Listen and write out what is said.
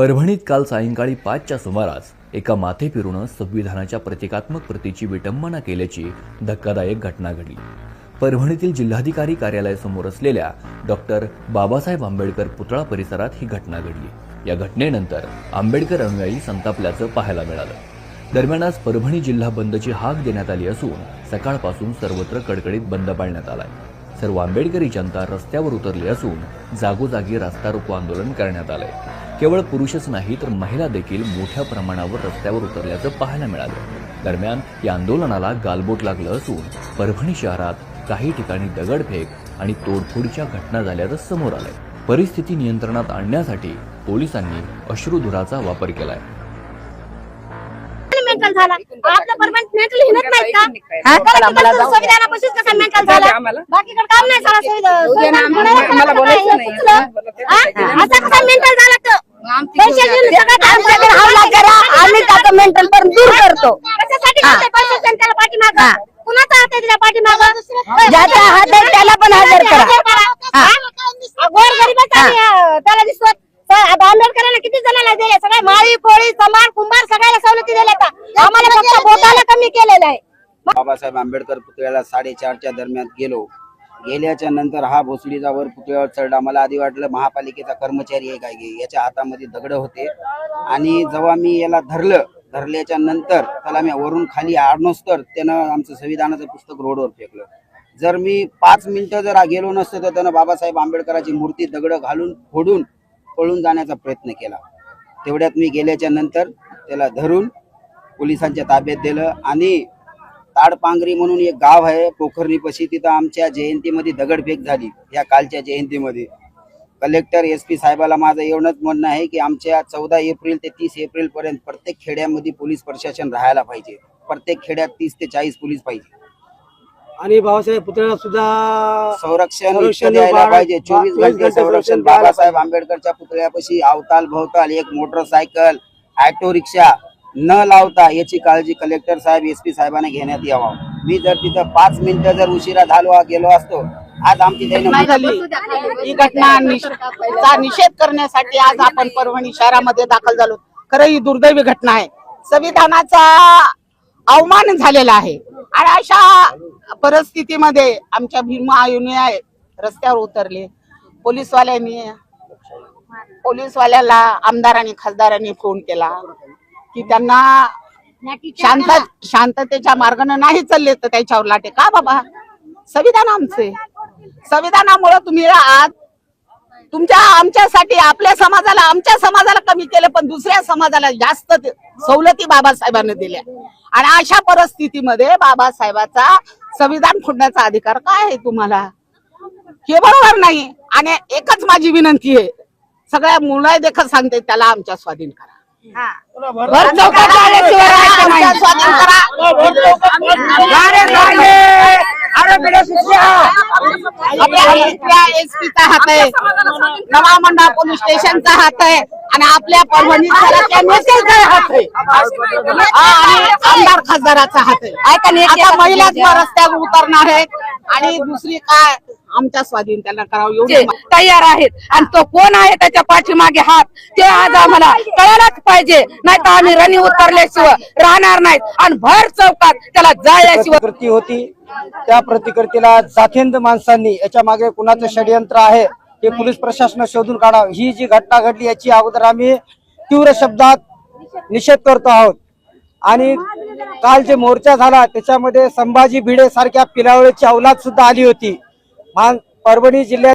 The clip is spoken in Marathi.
परभणीत काल सायंकाळी पाचच्या सुमारास एका माथेपिरूनं संविधानाच्या प्रतिकात्मक प्रतीची विटंबना केल्याची धक्कादायक घटना घडली. परभणीतील जिल्हाधिकारी कार्यालयासमोर असलेल्या डॉक्टर बाबासाहेब आंबेडकर पुतळा परिसरात ही घटना घडली. या घटनेनंतर आंबेडकर अनुयायी संतापल्याचं पाहायला मिळालं. दरम्यान आज परभणी जिल्हा बंदची हाक देण्यात आली असून सकाळपासून सर्वत्र कडकडीत बंद पाळण्यात आलाय. सर्व आंबेडकरी जनता रस्त्यावर उतरली असून जागोजागी रास्ता रोको आंदोलन करण्यात आलंय. केवळ पुरुषच नाही तर महिला देखील मोठ्या प्रमाणावर रस्त्यावर उतरल्याचं पाहायला मिळालं. दरम्यान या आंदोलनाला गालबोट लागलं असून परभणी शहरात काही ठिकाणी दगडफेक आणि तोडफोडीच्या घटना झाल्याचं समोर आलंय. परिस्थिती नियंत्रणात आणण्यासाठी पोलिसांनी अश्रुधुराचा वापर केलाय. मेंटल झाला. आपलं परमनंट मेंटल हिनत नाही का? हा. संविधानापाशीच कसा मेंटल झाला. बाकीकडे काम नाही झाला? असा कसा मेंटल झाला तर पैसे घेऊन सगळं काम आमच्याकडे करा, हल्ला करा आम्ही त्याचं मेंटल पण दूर करतो. कशासाठी करतोय पैसे त्याला पाठीमाग. कुणाचा हात आहे त्याला पाठीमाग? ज्याचा हात आहे त्याला पण हजर करा. गोर गरीबाचा त्याला दिसतो. आंबेडकरांना किती जणांना दिले? सगळे माळी कोळी समार कुंभार सगळ्याला सवलती दिल्या का आम्हाला फक्त बोटाला कमी केलेलं आहे. बाबासाहेब आंबेडकर पुतळ्याला साडेचारच्या दरम्यान गेलो. गेल्याच्यानंतर हा भोसडीचा वर पुतळ्यावर चढला. मला आधी वाटलं महापालिकेचा कर्मचारी आहे काय की याच्या हातामध्ये दगड होते. आणि जेव्हा मी याला धरलं धरल्याच्या नंतर त्याला मी वरून खाली आणोस तर त्यानं आमचं संविधानाचं पुस्तक रोडवर फेकलं. जर मी पाच मिनिटं जर गेलो नसतो तर त्यानं बाबासाहेब आंबेडकराची मूर्ती दगड घालून फोडून पळून जाण्याचा प्रयत्न केला. तेवढ्यात मी गेल्याच्यानंतर त्याला धरून पोलिसांच्या ताब्यात दिलं आणि ताडपांगरी म्हणून एक गाव आहे पोखरणीपाशी. तिथं आमच्या जयंतीमध्ये दगडफेक झाली या कालच्या जयंतीमध्ये. कलेक्टर एस पी साहेबाला माझं एवढंच म्हणणं आहे की आमच्या चौदा एप्रिल ते तीस एप्रिल पर्यंत प्रत्येक खेड्यामध्ये पोलीस प्रशासन राहायला पाहिजे. प्रत्येक खेड्यात तीस ते चाळीस पोलीस पाहिजे. आणि बाबासाहेब पुतळ्याला सुद्धा संरक्षण द्यायला पाहिजे. चोवीस घंटे संरक्षण. बाबासाहेब आंबेडकरच्या पुतळ्यापाशी अवताल भवताल एक मोटरसायकल ऑटो रिक्षा न लावता याची काळजी कलेक्टर साहेब एस पी साहेबांनी घेण्यात यावा. मी जर तिथं पाच मिनिटं जर उशिरा झालो गेलो असतो आज आमची नाही झाली. ही घटना निषेध करण्यासाठी आज आपण परभणी शहरामध्ये दाखल झालो. खरं ही दुर्दैवी घटना आहे. संविधानाचा अवमान झालेला आहे. आणि अशा परिस्थितीमध्ये आमच्या भीमा अनुयायी रस्त्यावर उतरले. पोलीसवाल्यांनी पोलीसवाल्याला आमदारांनी खासदारांनी फोन केला. की त्यांना शांत शांततेच्या मार्गाने नाही चालले तर त्याच्यावर लाटे. का बाबा? संविधान आमचे. संविधानामुळे तुम्ही आज तुमच्या आमच्यासाठी आपल्या समाजाला आमच्या समाजाला कमी केलं पण दुसऱ्या समाजाला जास्त सवलती बाबासाहेबांनी दिल्या. आणि अशा परिस्थितीमध्ये बाबासाहेबाचा संविधान फोडण्याचा अधिकार काय आहे तुम्हाला? हे बरोबर नाही. आणि एकच माझी विनंती आहे. सगळ्या मुलं देखत सांगते त्याला आमच्या स्वाधीन करा. भर चौकात आल्याशिवाय राहायचं नाही. आपल्या एसपीचा हात आहे. नवा मंडळ पोलीस स्टेशनचा हात आहे. आणि आपल्या परभणी शहराच्या नेत्याचा हात आहे. हा, आणि आमदार खासदाराचा हात आहे. आता महिलाच रस्त्यावर उतरणार आहेत आणि दुसरी काय? आमच्या स्वाधीन त्यांना करावं एवढी तयार आहेत आणि तो कोण आहे त्याच्या पाठीमागे हात ते आज आम्हाला कळायलाच पाहिजे. नाही तर आम्ही रणी उतरल्याशिवाय राहणार नाहीत. आणि भर चौकात त्याला जायशिवाय प्रतिकृती होती. त्या प्रतिकृतीला जाथेंद माणसांनी याच्या मागे कुणाचं षडयंत्र आहे हे पोलीस प्रशासन शोधून काढावं. ही जी घटना घडली याची अगोदर आम्ही तीव्र शब्दात निषेध करतो आहोत. आणि काल जे मोर्चा झाला त्याच्यामध्ये संभाजी भिडे सारख्या पिलावळीची अवलाद सुद्धा आली होती. मान- परभणी जिल्ह्यात